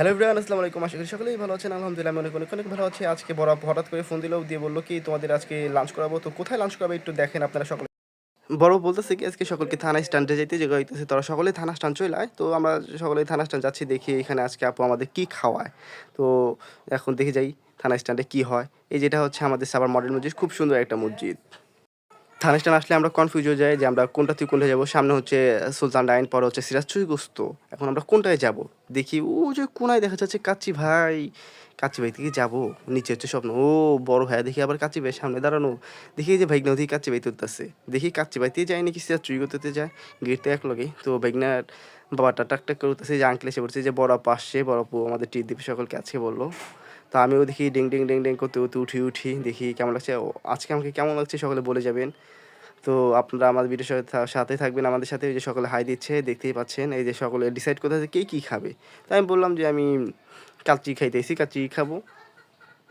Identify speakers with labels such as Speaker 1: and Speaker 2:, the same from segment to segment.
Speaker 1: Hello everyone, আসসালামু আলাইকুম। আশা করি সকলেই ভালো আছেন। আলহামদুলিল্লাহ, আমি অনেক অনেক অনেক ভালো আছি। আজকে বড় হঠাৎ করে ফোন দিল, দিয়ে বলল কি, তোমাদের আজকে লাঞ্চ করাবো। তো কোথায় লাঞ্চ করাবো একটু দেখেন আপনারা সকলে। বড় বলতেছে কি, আজকে সকলকে থানা স্ট্যান্ডে যাইতে। যে হইতেছে তারা সকলেই থানা স্ট্যান্ড চলে আয়। তো আমরা সকলেই থানা স্ট্যান্ড যাচ্ছি, দেখি এখানে আজকে আপু আমাদের কি খাওয়ায়। তো এখন দেখে যাই থানা স্ট্যান্ডে কি হয়। এই যেটা হচ্ছে আমাদের সাবার মডেল মসজিদ। খুব সুন্দর একটা মসজিদ। থানা স্ট্যান্ড আসলে আমরা কনফিউজ হয়ে যাই যে আমরা কোনটা থেকে কোনটা যাব। সামনে হচ্ছে সুলতান ডাইন, পরে হচ্ছে সিরাজচুই গোস্ত এখন আমরা কোনটায় যাব? দেখি, ও যে কোনায় দেখা যাচ্ছে কাচ্চি ভাই। কাচ্চি ভাই থেকে যাব। নিচে হচ্ছে স্বপ্ন। ও বড় ভাই দেখি আবার কাচ্চি ভাই সামনে দাঁড়ানো। দেখি যে ভাইগনা ওদিকে কাচ্চি ভাই তুলতেছে। দেখি কাচ্চি ভাইতে যায় নাকি সিরাজচুই করতে যায়। গেটতে এক লগে। তো ভাইগনার বাবাটা টাকটাক টাক করতেছে, যে আঙ্কেল এসে বলছে যে বড় আসছে, বড় আমাদের টিপ দিবে সকলকে আছে বলল। তো আমিও দেখি ডিং ডিং ডিং ডিং করতে করতে উঠি উঠি, দেখি কেমন লাগছে। আজকে আমাকে কেমন লাগছে সকলে বলে যাবেন। তো আপনারা আমাদের ভিডিওর সাথে থাকবেন আমাদের সাথে, এই যে সকলে হাই দিচ্ছে, দেখতেই পাচ্ছেন, এই যে সকলে ডিসাইড করতেছে কে কী খাবে। তাই আমি বললাম যে আমি কাচ্চি খাইতেছি কাচ্চি খাব।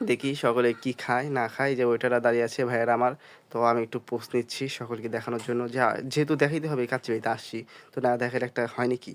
Speaker 1: দেখি সকলে কি খায়, না খায় যে ওইটারা দাঁড়িয়ে আছে, ভাইয়ের আমার। তো আমি একটু পোস্ট নিচ্ছি সকলকে দেখানোর জন্য। যা, যেহেতু দেখাইতে হবে, কাচ্চি বাড়িতে আসছি। তো না দেখার একটা হয়নি নাকি?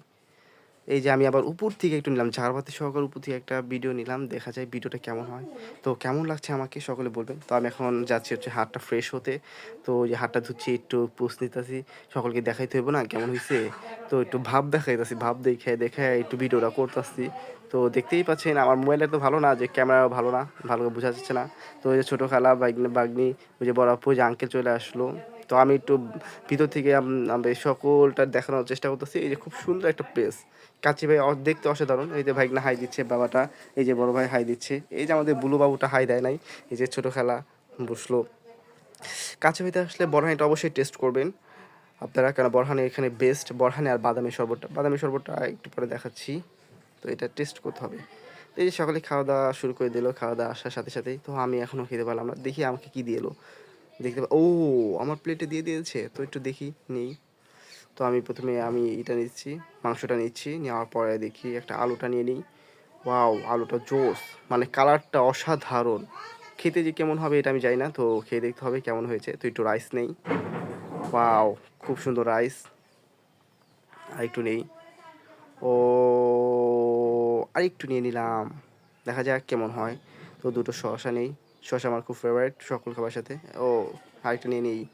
Speaker 1: এই যে আমি আবার উপর থেকে একটু নিলাম, ঝাড়বাতি সহকার উপর থেকে একটা ভিডিও নিলাম, দেখা যায় ভিডিওটা কেমন হয়। তো কেমন লাগছে আমাকে সকলে বলবেন। তো আমি এখন যাচ্ছি হচ্ছে হাতটা ফ্রেশ হতে। তো যে হাতটা ধুচ্ছি, একটু পোস্ট নিতেছি। সকলকে দেখাইতে হইব না, কেমন হয়েছে তো একটু ভাব দেখাইতেছি, ভাব দেখে দেখে একটু ভিডিওটা করতেছি। তো দেখতেই পাচ্ছেন, আমার মোবাইলটা তো ভালো না, যে ক্যামেরা ভালো না, ভালো করে বোঝা যাচ্ছে না। তো ওই যে ছোটো খালা বাগনি বাগনি, ওই যে বড় যে আঙ্কেল চলে আসলো। তো আমি একটু ভিতর থেকে আম- সকলটা দেখানোর চেষ্টা করতেছি। এই যে খুব সুন্দর একটা প্লেস কাচি ভাই দেখতে অসাধারণ। এই যে ভাইগনা হাই দিচ্ছে বাবাটা, এই যে বড় ভাই হাই দিচ্ছে। এই যে আমাদের বুলু বাবুটা হাই দেয় নাই, এই যে ছোটো খেলা বসল। কাছে ভাইতে আসলে বরহানিটা অবশ্যই টেস্ট করবেন। আপনারা কেন, বরহানি এখানে বেস্ট বরহানি আর বাদামি শরবতটা বাদামি শরবতটা একটু পরে দেখাচ্ছি। তো এটা টেস্ট করতে হবে। এই যে সকালে খাওয়া দাওয়া শুরু করে দিল, খাওয়া দাওয়া আসার সাথে সাথেই। তো আমি এখনও খেতে পারলাম না। দেখি আমাকে কি দিয়ে এলো। দেখতে ও, আমার প্লেটে দিয়ে দিয়েছে। তো একটু দেখি, নেই। তো আমি প্রথমে আমি এটা নিচ্ছি, মাংসটা নিচ্ছি, নেওয়ার পরে দেখি একটা আলুটা নিয়ে নিই। ওয়াও, আলুটা জোস মানে কালারটা অসাধারণ। খেতে যে কেমন হবে এটা আমি জানি না, তো খেয়ে দেখতে হবে কেমন হয়েছে। তো একটু রাইস নেই। ওয়াও, খুব সুন্দর রাইস। আর একটু নেই। ও আর একটু নিয়ে নিলাম। দেখা যাক কেমন হয়। তো দুটো শসা নেই। শসা আমার খুব ফেভারিট সকল খাবার সাথে। ও, আরেকটা নিয়ে নিই।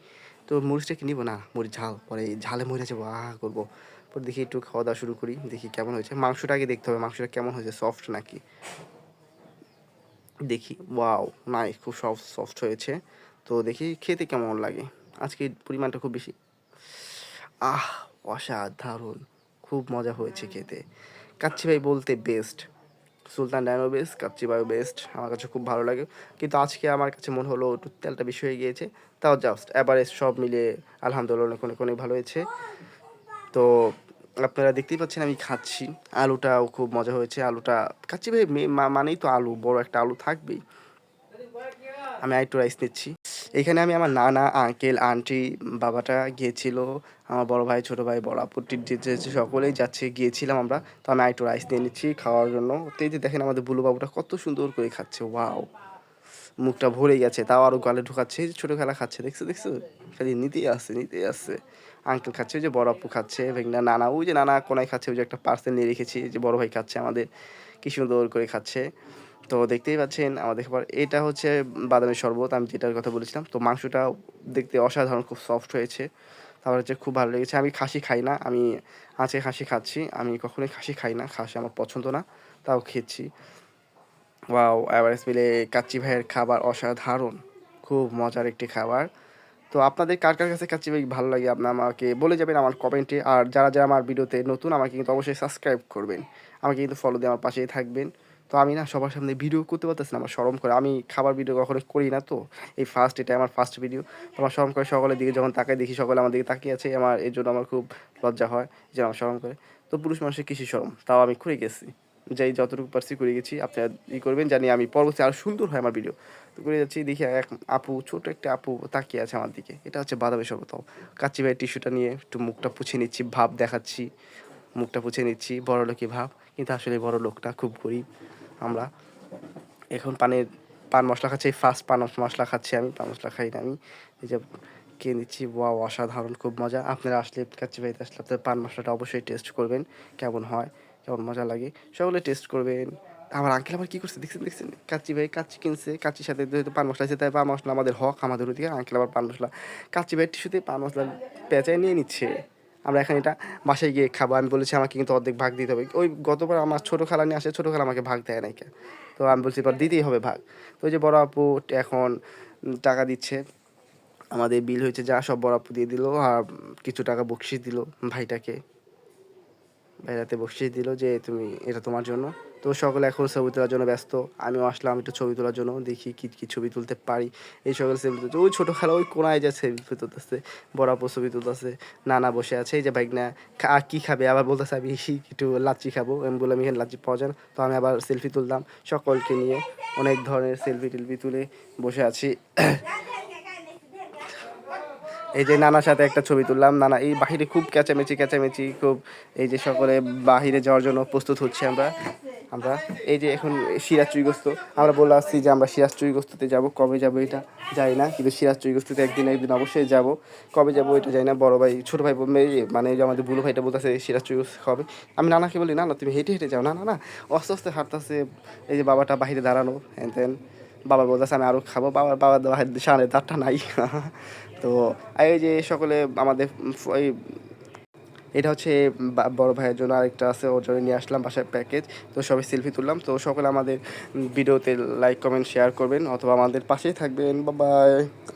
Speaker 1: তো মরিচটা কি নিবো? না, মরিচ ঝাল, পরে ঝালে মরে যাব আহ করব। পরে দেখি একটু খাওয়া দাওয়া শুরু করি, দেখি কেমন হয়েছে। মাংসটা আগে দেখতে হবে, মাংসটা কেমন হয়েছে সফট নাকি? দেখি ওয়াও নাই খুব সফট সফট হয়েছে। তো দেখি খেতে কেমন লাগে। আজকে পরিমাণটা খুব বেশি। আহ, অসাধারণ, খুব মজা হয়েছে খেতে। কাচ্চি ভাই বলতে best Sultan dine best Kacchi Bhai best, আমার কাছে খুব ভালো লাগে। কিন্তু আজকে আমার কাছে মনে হলো একটু তেলটা বেশি হয়ে গিয়েছে, তাও জাস্ট এভারেজ সব মিলিয়ে আলহামদুলিল্লাহ অনেক অনেক ভালো হয়েছে। তো আপনারা দেখতেই পাচ্ছেন আমি খাচ্ছি, আলুটাও খুব মজা হয়েছে, আলুটা কাচ্চি ভাই মানেই তো আলু, বড় একটা আলু থাকবেই। আমি আরেকটু রাইস নিচ্ছি। এখানে আমি আমার নানা আঙ্কেল আন্টি বাবাটা গিয়েছিল, আমার বড় ভাই, ছোটো ভাই, বড় আপুটি যে সকলেই যাচ্ছে, গিয়েছিলাম আমরা। তো আমি আরেকটু রাইস নিয়ে নিচ্ছি খাওয়ার জন্য। তো এই যে দেখেন আমাদের বুলু বাবুটা কত সুন্দর করে খাচ্ছে ওয়াও মুখটা ভরে গেছে, তাও আরও গালে ঢুকাচ্ছে ছোটো খেলা খাচ্ছে, দেখছ দেখছ? খালি নিতেই আসছে নিতেই আসছে। আঙ্কেল খাচ্ছে, ওই যে বড় আপু খাচ্ছে ভেঙনা নানা, ওই যে নানা কোনায় খাচ্ছে, ওই যে একটা পার্সেল নিয়ে রেখেছি যে বড় ভাই খাচ্ছে আমাদের, কি সুন্দর করে খাচ্ছে। তো দেখতেই পাচ্ছেন, আমাদের খাবার এটা হচ্ছে বাদামের শরবত, আমি যেটার কথা বলেছিলাম। তো মাংসটা দেখতে অসাধারণ, খুব সফট হয়েছে। তারপর হচ্ছে খুব ভালো লেগেছে। আমি খাসি খাই না, আমি আজকে খাসি খাচ্ছি। আমি কখনোই খাসি খাই না, খাসি আমার পছন্দ না, তাও খেয়েছি। ওয়াও, এভারেস্ট মিলে কাচ্চি ভাইয়ের খাবার অসাধারণ, খুব মজার একটি খাবার। তো আপনাদের কার কার কাছে কাচ্চি ভাই ভালো লাগে আপনার আমাকে বলে যাবেন আমার কমেন্টে। আর যারা যারা আমার ভিডিওতে নতুন, আমাকে কিন্তু অবশ্যই সাবস্ক্রাইব করবেন। আমাকে কিন্তু ফলো দিয়ে আমার পাশেই থাকবেন। তো আমি না সবার সামনে ভিডিও করতে পারতেছি না, আমার শরম করে। আমি খাবার ভিডিও কখনো করি না তো। এই ফার্স্ট এটা আমার ফার্স্ট ভিডিও আমার শরম করে সকলের দিকে যখন তাকাই দেখি সকলে আমার দিকে তাকিয়ে আছে, আমার এই জন্য আমার খুব লজ্জা হয় যে আমার শরম করে। তো পুরুষ মানুষের কৃষি শরম? তাও আমি করে গেছি। যাই যতটুকু পারছি করে গেছি। আপনারা ই করবেন, জানি আমি পরবর্তী আরও সুন্দর হয় আমার ভিডিও তো করে যাচ্ছি, দেখি এক আপু, ছোট একটা আপু তাকিয়ে আছে আমার দিকে। এটা হচ্ছে বাদামি শরবত কাচ্চি ভাই টিস্যুটা নিয়ে একটু মুখটা পুছে নিচ্ছি, ভাব দেখাচ্ছি। মুখটা পুছে নিচ্ছি বড় লোকই ভাব। কিন্তু আসলে বড় লোকটা খুব গরিব। আমরা। এখন পানের, পান মশলা খাচ্ছি ফার্স্ট পান মশলা খাচ্ছি আমি, পান মশলা খাই না আমি। এই যে খেয়ে নিচ্ছি ওয়া অসাধারণ, খুব মজা। আপনারা আসলে কাচ্চি বাড়িতে আসলে আপনার পান মশলাটা অবশ্যই টেস্ট করবেন, কেমন হয়, কেমন মজা লাগে, সকলে টেস্ট করবেন। আমার আঙ্কেল আবার কী করছে, দেখছেন দেখছেন? কাচ্চি ভাই কাচ্চি কিনছে, কাচ্চির সাথে যেহেতু পান মশলা আছে, তাই পান মশলা আমাদের হক, আমাদের ওদিকে আঙ্কেল আবার পান মশলা। কাচ্চি ভাই টিস্যুতে পান মশলা পেঁচায় নিয়ে নিচ্ছে। আমরা এখন এটা বাসায় গিয়ে খাব। আমি বলেছি, আমাকে কিন্তু অর্ধেক ভাগ দিতে হবে। ওই গতবার আমার ছোটো খালা নিয়ে আসে, ছোটো খালা আমাকে ভাগ দেয় নাকি তো আমি বলছি, এবার দিতেই হবে ভাগ। তো ওই যে বড় আপু এখন টাকা দিচ্ছে। আমাদের বিল হয়েছে, যা সব বড় আপু দিয়ে দিল, আর কিছু টাকা বকশিস দিল ভাইটাকে। ভাইরাতে বকশিস দিল যে তুমি এটা তোমার জন্য। তো সকলে এখন ছবি তোলার জন্য ব্যস্ত। আমিও আসলাম একটু ছবি তোলার জন্য, দেখি কি কি ছবি তুলতে পারি। এই সকল ছবি তুলতে ওই ছোটো খেলা ওই কোনায় যা ছবি তুলতেছে আপু ছবি তুলতেছে, নানা বসে আছে। এই যে বাইক না আর কী খাবে? আবার বলতেছে, আমি একটু লাচ্ছি খাব। আমি বললাম, এখানে লাচ্ছি পাওয়া যায় তো আমি আবার সেলফি তুললাম। সকলকে নিয়ে অনেক ধরনের সেলফি টেলফি তুলে বসে আছি। এই যে নানার সাথে একটা ছবি তুললাম। নানা, এই বাহিরে খুব ক্যাচামেচি ক্যাচামেচি, খুব এই যে সকলে বাহিরে যাওয়ার জন্য প্রস্তুত হচ্ছে আমরা। আমরা এই যে এখন সিরাজ চুইগস্ত। আমরা বলে আসছি যে আমরা সিরাজ চুইগস্ততে যাব। কবে যাব এটা যাই না, কিন্তু সিরাজ চুইগস্ততে একদিন একদিন অবশ্যই যাব। কবে যাব এটা যাই না, বড় ভাই, ছোটো ভাই এই মানে যে আমাদের বুলু ভাইটা বলতেছে সিরাজ চুইগস্ত হবে আমি নানাকে বলি না না তুমি হেঁটে হেঁটে যাও না না না আস্তে আস্তে হাঁটতেছে। এই যে বাবাটা বাহিরে দাঁড়ানো হ্যান ত্যান বাবা বলতেছে আমি আরও খাব। বাবার বাবার সামনে দাঁতটা নাই। তো এই যে সকলে আমাদের ওই এটা হচ্ছে বড় ভাইয়ের জন্য আরেকটা আছে, ওর জন্য নিয়ে আসলাম বাসায় প্যাকেজ। তো সবাই সেলফি তুললাম। তো সকলে আমাদের ভিডিওতে লাইক, কমেন্ট, শেয়ার করবেন। অথবা আমাদের পাশেই থাকবেন। বা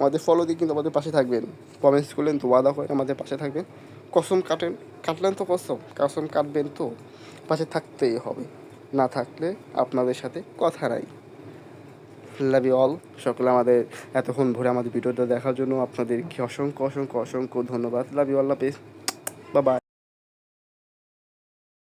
Speaker 1: আমাদের ফলো দিয়ে কিন্তু আমাদের পাশে থাকবেন। কমেন্টস করলেন তো ওয়াদা করেন আমাদের পাশে থাকবেন। কসম কাটেন, কাটলেন তো কসম। কসম কাটবেন তো। পাশে থাকতেই হবে। না থাকলে আপনাদের সাথে কথা নাই। Love you all. সকলে আমাদের এতক্ষণ ভরে আমাদের ভিডিওটা দেখার জন্য আপনাদেরকে অসংখ্য অসংখ্য অসংখ্য ধন্যবাদ। লাভ ইউ আল্লাহ পেস বাবা